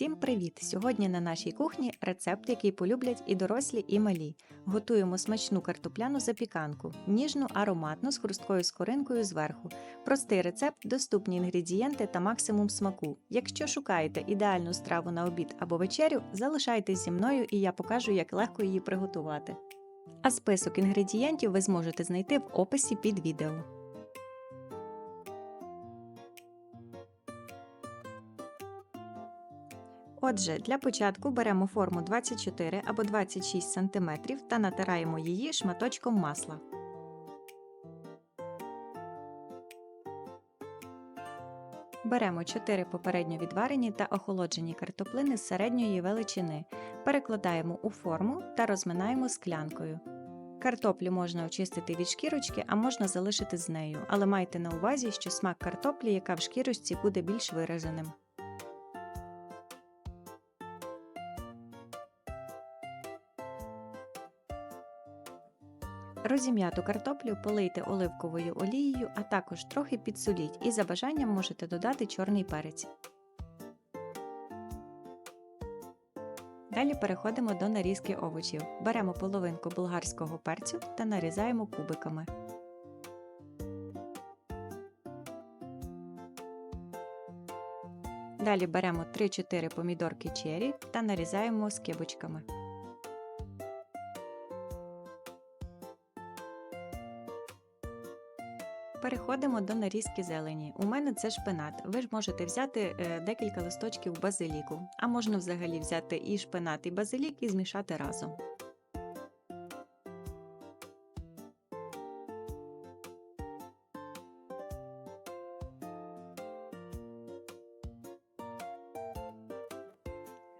Всім привіт! Сьогодні на нашій кухні рецепт, який полюблять і дорослі, і малі. Готуємо смачну картопляну запіканку, ніжну, ароматну з хрусткою скоринкою зверху. Простий рецепт, доступні інгредієнти та максимум смаку. Якщо шукаєте ідеальну страву на обід або вечерю, залишайтесь зі мною і я покажу, як легко її приготувати. А список інгредієнтів ви зможете знайти в описі під відео. Отже, для початку беремо форму 24 або 26 см та натираємо її шматочком масла. Беремо 4 попередньо відварені та охолоджені картоплини з середньої величини, перекладаємо у форму та розминаємо склянкою. Картоплю можна очистити від шкірочки, а можна залишити з нею, але майте на увазі, що смак картоплі, яка в шкірочці, буде більш вираженим. Розім'яту картоплю полийте оливковою олією, а також трохи підсоліть і за бажанням можете додати чорний перець. Далі переходимо до нарізки овочів. Беремо половинку болгарського перцю та нарізаємо кубиками. Далі беремо 3-4 помідорки чері та нарізаємо скибочками. Переходимо до нарізки зелені. У мене це шпинат. Ви ж можете взяти е, декілька листочків базиліку, а можна взагалі взяти і шпинат, і базилік і змішати разом.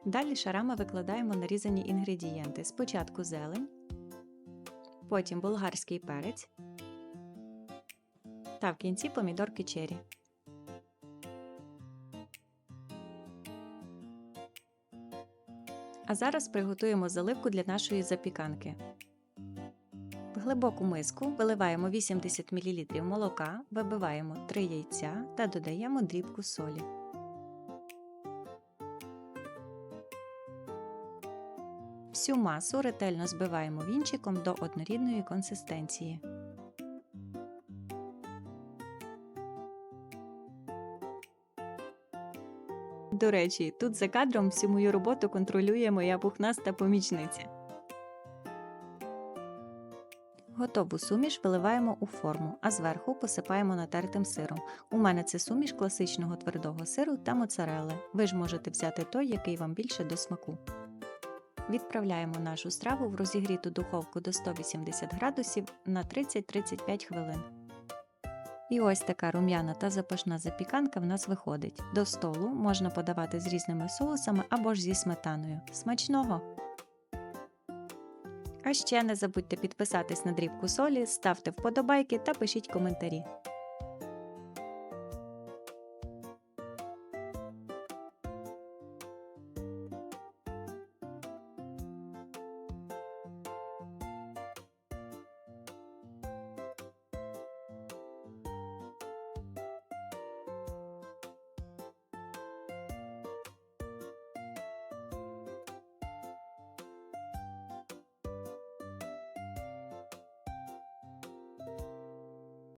Далі шарами викладаємо нарізані інгредієнти. Спочатку зелень, потім болгарський перець та в кінці помідорки чері. А зараз приготуємо заливку для нашої запіканки. В глибоку миску виливаємо 80 мл молока, вибиваємо 3 яйця та додаємо дрібку солі. Всю масу ретельно збиваємо вінчиком до однорідної консистенції. До речі, тут за кадром всю мою роботу контролює моя пухнаста помічниця. Готову суміш виливаємо у форму, а зверху посипаємо натертим сиром. У мене це суміш класичного твердого сиру та моцарелли. Ви ж можете взяти той, який вам більше до смаку. Відправляємо нашу страву в розігріту духовку до 180 градусів на 30-35 хвилин. І ось така рум'яна та запашна запіканка в нас виходить. До столу можна подавати з різними соусами або ж зі сметаною. Смачного! А ще не забудьте підписатись на дрібку солі, ставте вподобайки та пишіть коментарі.